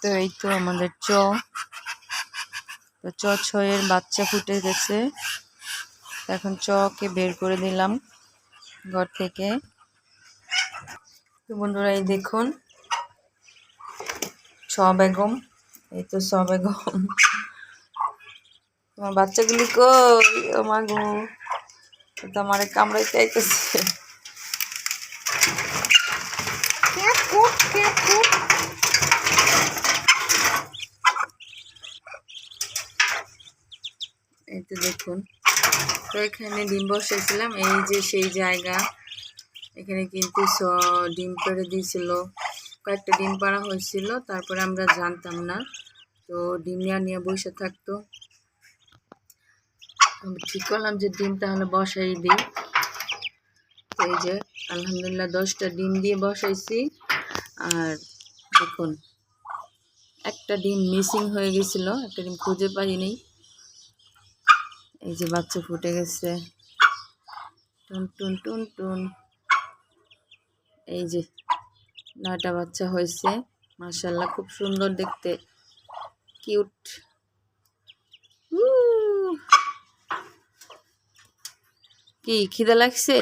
তো এই তো আমাদের চ। তো চ ছয়ের বাচ্চা ফুটে গেছে। এখন চকে বের করে দিলাম ঘর থেকে। তো বন্ধুরা, এই দেখুন, ছ বেগম, এই তো ছ বেগম। তোমার বাচ্চাগুলি কই? মা গো তো আমার কামড়াইতে এই তো দেখুন। তো এখানে ডিম বসাইছিলাম এই যে সেই জায়গা। এখানে কিন্তু স, ডিম পেড়ে দিয়েছিল। কয়েকটা ডিম পাড়া হয়েছিল, তারপরে আমরা জানতাম না। তো ডিম নিয়ে নিয়ে বসে থাকতো। ঠিক করলাম যে ডিম তাহলে বসাই দিই। তো এই যে, আলহামদুলিল্লাহ দশটা ডিম দিয়ে বসাইছি। আর দেখুন, একটা ডিম মিসিং হয়ে গেছিল, একটা ডিম খুঁজে পাইনি। এই যে বাচ্চা ফুটে গেছে। টুন টুন টুন টুন। এই যে নয়টা বাচ্চা হয়েছে। মাশাল্লাহ খুব সুন্দর দেখতে। কিউট। কি, খিদে লাগছে?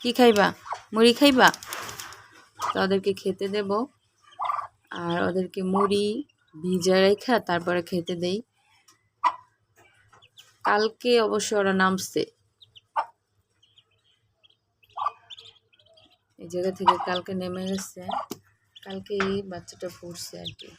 কি খাইবা? মুড়ি খাইবা? তো ওদেরকে খেতে দেব। আর ওদেরকে মুড়ি, ভিজা রেখা, তারপরে খেতে দেই। কালকে অবশ্য ওরা নামছে। এই জায়গা থেকে কালকে নেমে গেছে। কালকে এই বাচ্চাটা পড়ছে আর কি।